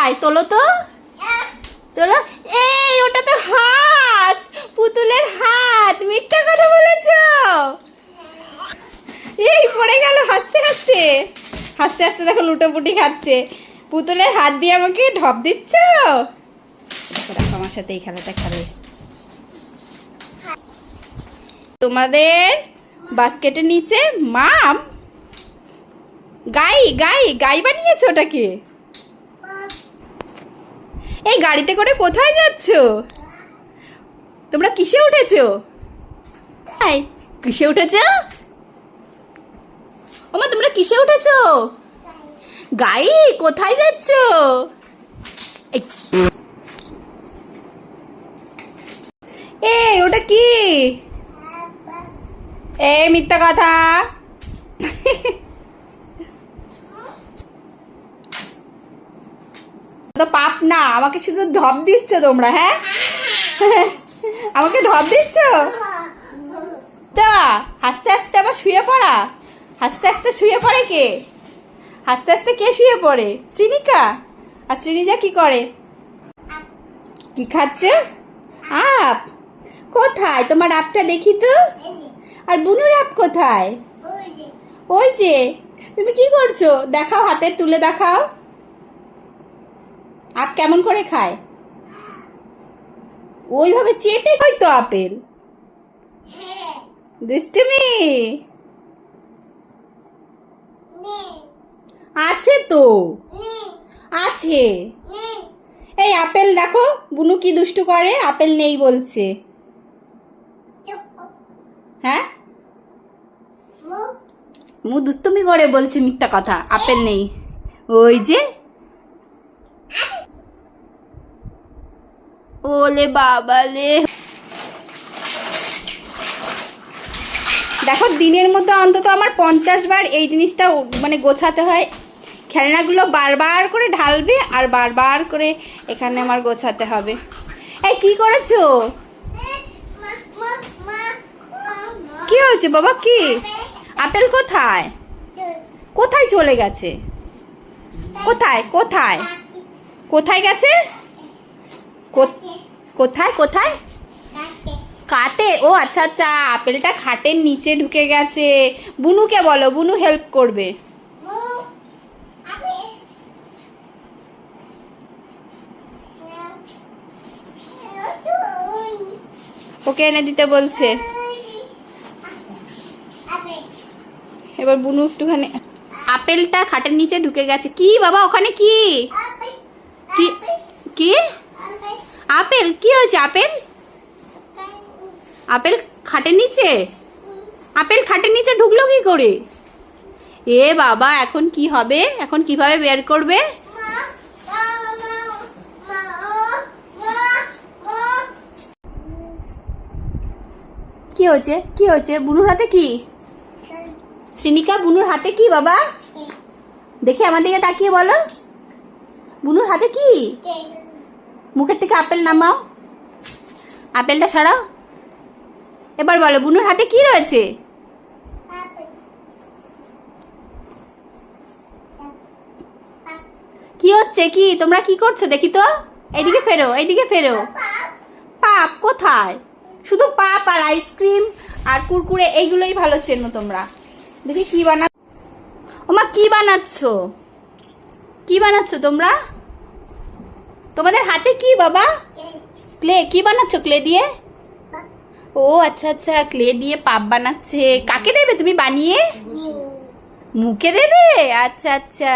কোথায়? তোলো তো। তোলো। এই ওটা তো হাত। পুতুলের হাত। মিথ্যা কথা বলেছ? এই, পড়ে গেল হাসতে হাসতে। হাসতে হাসতে দেখো লুটোপুটি খাচ্ছে। পুতুলের হাত দিয়ে আমাকে ঢপ দিচ্ছ? আমার সাথে এই খেলাটা খেলে। তোমাদের বাস্কেটের নিচে মাম, গাই গাই গাই বানিয়েছে ওটাকে। এই গাড়িতে করে কোথায় যাচ্ছ? তোমরা কিসে উঠেছ? কিসে উঠেছো? ওমা তোমরা কিসে উঠেছ? গাই কোথায় যাচ্ছ? এই, এই ওটা কি? এ মিথ্যা কথা। তো পাপ না আমাকে শুধু ঢপ দিচ্ছ তোমরা হ্যাঁ? আমাকে ঢপ দিচ্ছ? তা হাসতে হাসতে আবার শুয়ে পড়া? হাসতে হাসতে শুয়ে পড়ে কে? হাসতে হাসতে কে শুয়ে পড়ে? শ্রীনিকা? আর শ্রীনিজা কি করে? কি খাচ্ছে? আপ। কোথায়? তোমার আপটা দেখি তো। আর বুনুর আপ কোথায়? ওই যে। তুমি কি করছ? দেখাও হাতে তুলে দেখাও। আপ কেমন করে খায়? ওইভাবে চেটে হয়তো আপেল। দুষ্টুমি। আছে তো। আছে। এই আপেল দেখো, বুনু কি দুষ্টু করে, আপেল নেই বলছে। হ্যাঁ? মু দুষ্টুমি করে বলছে মিথ্যা কথা, আপেল নেই। ওই যে। ওলে বাবালে দেখো, দিনের মধ্যে অন্তত আমার পঞ্চাশ বার এই জিনিসটা মানে গোছাতে হয়। খেলনাগুলো বারবার করে ঢালবে আর বারবার করে এখানে আমার গোছাতে হবে। এই, কি করেছ? কি হয়েছে বাবা, কি? আপেল কোথায়? কোথায় চলে গেছে? কোথায়? কোথায়? কোথায় গেছে? কোথায় কোথায়? কাটে। ও আচ্ছা আচ্ছা আপেলটা খাটের নিচে ঢুকে গেছে। বুনুকে বলো, বুনু হেল্প করবে। ওকে এনে দিতে বলছে। এবার বুনু একটুখানি আপেলটা খাটের নিচে ঢুকে গেছে। কি বাবা, ওখানে কি? কি কি? আপেল? কি হয়েছে, আপেল? আপেল খাটের নিচে? আপেল খাটের নিচে ঢুকলো কি করে? এ বাবা, এখন কি হবে? এখন কীভাবে বের করবে? কি হয়েছে? কি হয়েছে? বুনুর হাতে কি? শ্রীনিকা, বুনুর হাতে কি বাবা? দেখে আমার দিকে তাকিয়ে বলো। বুনুর হাতে কি? মুখের থেকে আপেল নামাও। আপেলটা সরাও এবার বলো, বুনুর হাতে কি রয়েছে? কি হচ্ছে কি? তোমরা কি করছ দেখি তো? এইদিকে ফেরো এইদিকে ফেরো। পাপ কোথায়? শুধু পাপ আর আইসক্রিম আর কুরকুরে এইগুলোই ভালো চেনো তোমরা। দেখি কি বানা ওমা, কি বানাচ্ছ? কি বানাচ্ছ তোমরা? তোমাদের হাতে কি বাবা ক্লে কি বানাচ্ছ ক্লে দিয়ে ও আচ্ছা আচ্ছা ক্লে দিয়ে পাপ বানাচ্ছে কাকে দেবে তুমি বানিয়ে মুখে দেবে আচ্ছা আচ্ছা